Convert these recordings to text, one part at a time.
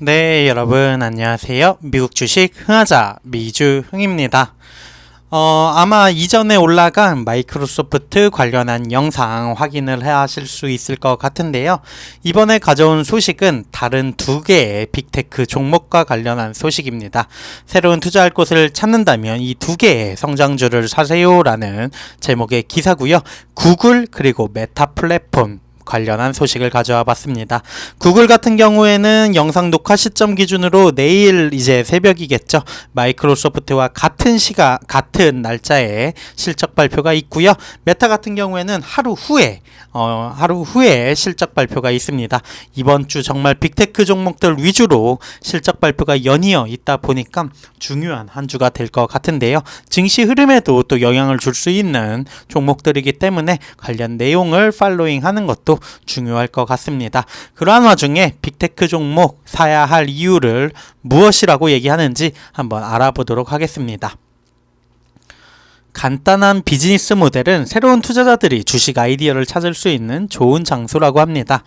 네, 여러분 안녕하세요. 미국 주식 흥하자 미주흥입니다. 어, 아마 이전에 올라간 마이크로소프트 관련한 영상 확인을 하실 수 있을 것 같은데요. 이번에 가져온 소식은 다른 두 개의 빅테크 종목과 관련한 소식입니다. 새로운 투자할 곳을 찾는다면 이 두 개의 성장주를 사세요라는 제목의 기사고요. 구글 그리고 메타 플랫폼 관련한 소식을 가져와 봤습니다. 구글 같은 경우에는 영상 녹화 시점 기준으로 내일 이제 새벽이겠죠. 마이크로소프트와 같은 시가 같은 날짜에 실적 발표가 있고요. 메타 같은 경우에는 하루 후에 어, 하루 후에 실적 발표가 있습니다. 이번 주 정말 빅테크 종목들 위주로 실적 발표가 연이어 있다 보니까 중요한 한 주가 될 것 같은데요. 증시 흐름에도 또 영향을 줄 수 있는 종목들이기 때문에 관련 내용을 팔로잉 하는 것도 중요할 것 같습니다. 그러한 와중에 빅테크 종목 사야 할 이유를 무엇이라고 얘기하는지 한번 알아보도록 하겠습니다. 간단한 비즈니스 모델은 새로운 투자자들이 주식 아이디어를 찾을 수 있는 좋은 장소라고 합니다.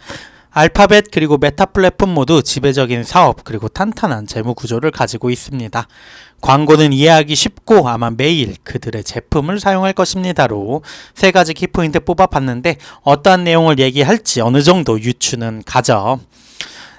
알파벳 그리고 메타 플랫폼 모두 지배적인 사업 그리고 탄탄한 재무 구조를 가지고 있습니다. 광고는 이해하기 쉽고 아마 매일 그들의 제품을 사용할 것입니다로 세 가지 키포인트 뽑아봤는데 어떠한 내용을 얘기할지 어느 정도 유추는 가죠.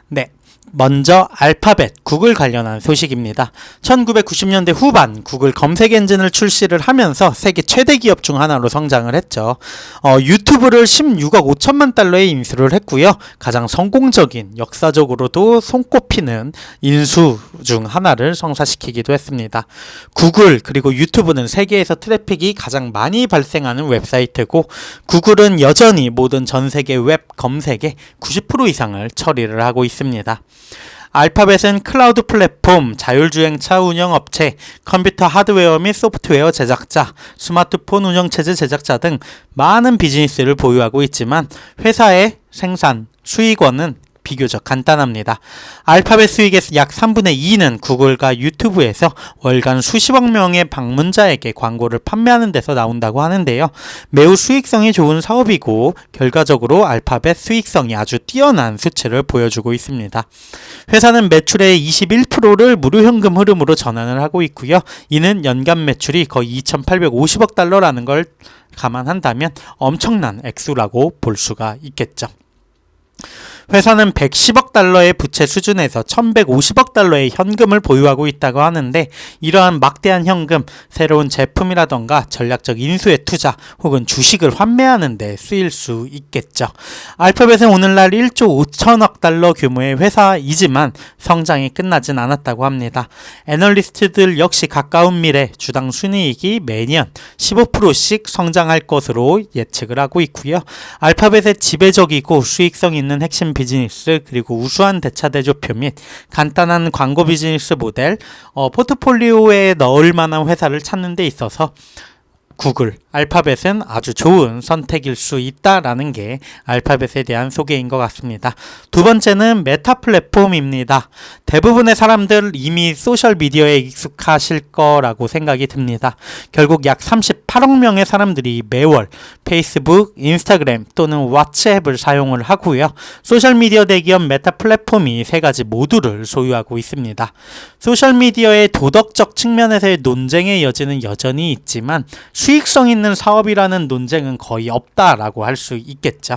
네. 먼저 알파벳 구글 관련한 소식입니다. 1990년대 후반 구글 검색 엔진을 출시를 하면서 세계 최대 기업 중 하나로 성장을 했죠. 어, 유튜브를 16억 5천만 달러에 인수를 했고요. 가장 성공적인 역사적으로도 손꼽히는 인수 중 하나를 성사시키기도 했습니다. 구글 그리고 유튜브는 세계에서 트래픽이 가장 많이 발생하는 웹사이트고 구글은 여전히 모든 전 세계 웹 검색의 90% 이상을 처리를 하고 있습니다. 알파벳은 클라우드 플랫폼, 자율주행차 운영업체, 컴퓨터 하드웨어 및 소프트웨어 제작자, 스마트폰 운영체제 제작자 등 많은 비즈니스를 보유하고 있지만 회사의 생산, 수익원은 비교적 간단합니다. 알파벳 수익의 약 3분의 2는 구글과 유튜브에서 월간 수십억 명의 방문자에게 광고를 판매하는 데서 나온다고 하는데요. 매우 수익성이 좋은 사업이고 결과적으로 알파벳 수익성이 아주 뛰어난 수치를 보여주고 있습니다. 회사는 매출의 21%를 무료 현금 흐름으로 전환을 하고 있고요. 이는 연간 매출이 거의 2,850억 달러라는 걸 감안한다면 엄청난 액수라고 볼 수가 있겠죠. 회사는 110억 달러의 부채 수준에서 1150억 달러의 현금을 보유하고 있다고 하는데 이러한 막대한 현금, 새로운 제품이라던가 전략적 인수의 투자 혹은 주식을 환매하는 데 쓰일 수 있겠죠. 알파벳은 오늘날 1조 5천억 달러 규모의 회사이지만 성장이 끝나진 않았다고 합니다. 애널리스트들 역시 가까운 미래 주당 순이익이 매년 15%씩 성장할 것으로 예측을 하고 있고요. 알파벳의 지배적이고 수익성 있는 핵심 비즈니스 그리고 우수한 대차 대조표 및 간단한 광고 비즈니스 모델 어, 포트폴리오에 넣을 만한 회사를 찾는 데 있어서 구글, 알파벳은 아주 좋은 선택일 수 있다라는 게 알파벳에 대한 소개인 것 같습니다. 두 번째는 메타 플랫폼입니다. 대부분의 사람들 이미 소셜 미디어에 익숙하실 거라고 생각이 듭니다. 결국 약 38억 명의 사람들이 매월 페이스북, 인스타그램 또는 왓츠앱을 사용을 하고요. 소셜 미디어 대기업 메타 플랫폼이 세 가지 모두를 소유하고 있습니다. 소셜 미디어의 도덕적 측면에서의 논쟁의 여지는 여전히 있지만 수익성 있는 사업이라는 논쟁은 거의 없다라고 할 수 있겠죠.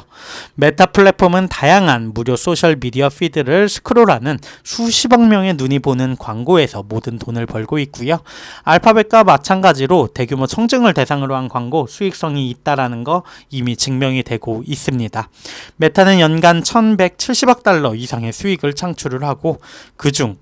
메타 플랫폼은 다양한 무료 소셜 미디어 피드를 스크롤하는 수십억 명의 눈이 보는 광고에서 모든 돈을 벌고 있고요. 알파벳과 마찬가지로 대규모 청증을 대상으로 한 광고 수익성이 있다라는 거 이미 증명이 되고 있습니다. 메타는 연간 1170억 달러 이상의 수익을 창출을 하고 그중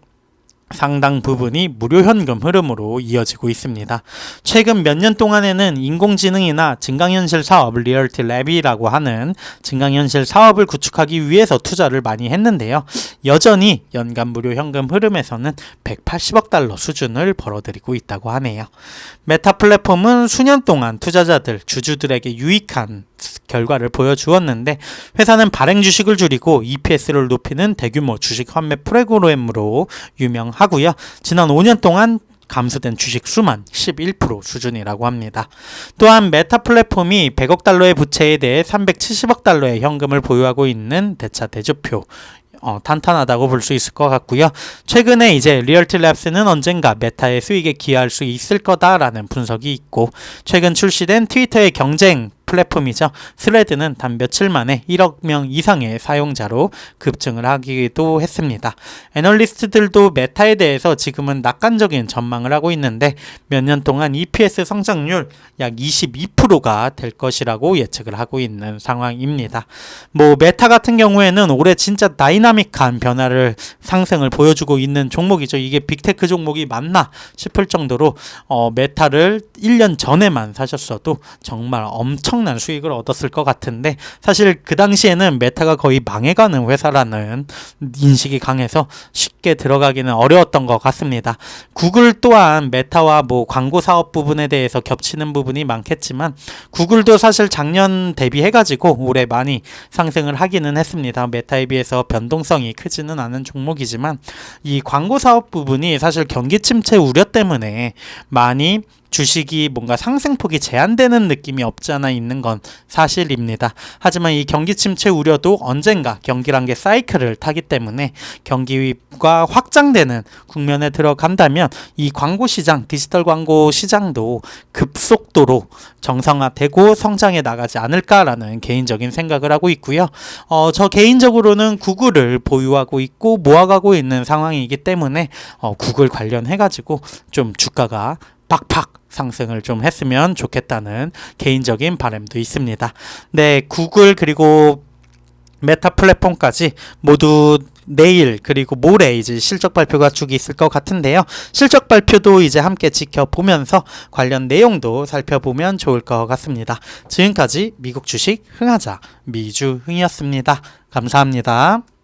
상당 부분이 무료 현금 흐름으로 이어지고 있습니다. 최근 몇 년 동안에는 인공지능이나 증강현실 사업 리얼티 랩이라고 하는 증강현실 사업을 구축하기 위해서 투자를 많이 했는데요. 여전히 연간 무료 현금 흐름에서는 180억 달러 수준을 벌어들이고 있다고 하네요. 메타 플랫폼은 수년 동안 투자자들, 주주들에게 유익한 결과를 보여주었는데 회사는 발행 주식을 줄이고 EPS를 높이는 대규모 주식 환매 프로그램으로 유명 하고요. 지난 5년 동안 감소된 주식 수만 11% 수준이라고 합니다. 또한 메타 플랫폼이 100억 달러의 부채에 대해 370억 달러의 현금을 보유하고 있는 대차 대조표 어, 탄탄하다고 볼 수 있을 것 같고요. 최근에 이제 리얼티 랩스는 언젠가 메타의 수익에 기여할 수 있을 거다라는 분석이 있고 최근 출시된 트위터의 경쟁 플랫폼이죠. 스레드는 단 며칠 만에 1억 명 이상의 사용자로 급증을 하기도 했습니다. 애널리스트들도 메타에 대해서 지금은 낙관적인 전망을 하고 있는데 몇 년 동안 EPS 성장률 약 22%가 될 것이라고 예측을 하고 있는 상황입니다. 뭐 메타 같은 경우에는 올해 진짜 다이나믹한 변화를 상승을 보여주고 있는 종목이죠. 이게 빅테크 종목이 맞나 싶을 정도로 어, 메타를 1년 전에만 사셨어도 정말 엄청 난 수익을 얻었을 것 같은데 사실 그 당시에는 메타가 거의 망해가는 회사라는 인식이 강해서 쉽게 들어가기는 어려웠던 것 같습니다. 구글 또한 메타와 뭐 광고 사업 부분에 대해서 겹치는 부분이 많겠지만 구글도 사실 작년 대비해가지고 올해 많이 상승을 하기는 했습니다. 메타에 비해서 변동성이 크지는 않은 종목이지만 이 광고 사업 부분이 사실 경기 침체 우려 때문에 많이 주식이 뭔가 상승폭이 제한되는 느낌이 없지 않아 있는 건 사실입니다. 하지만 이 경기 침체 우려도 언젠가 경기란 게 사이클을 타기 때문에 경기가 확장되는 국면에 들어간다면 이 광고 시장, 디지털 광고 시장도 급속도로 정상화되고 성장해 나가지 않을까라는 개인적인 생각을 하고 있고요. 어, 저 개인적으로는 구글을 보유하고 있고 모아가고 있는 상황이기 때문에 어, 구글 관련해가지고 좀 주가가 팍팍 상승을 좀 했으면 좋겠다는 개인적인 바람도 있습니다. 네, 구글 그리고 메타 플랫폼까지 모두 내일 그리고 모레 이제 실적 발표가 쭉 있을 것 같은데요. 실적 발표도 이제 함께 지켜보면서 관련 내용도 살펴보면 좋을 것 같습니다. 지금까지 미국 주식 흥하자 미주흥이었습니다. 감사합니다.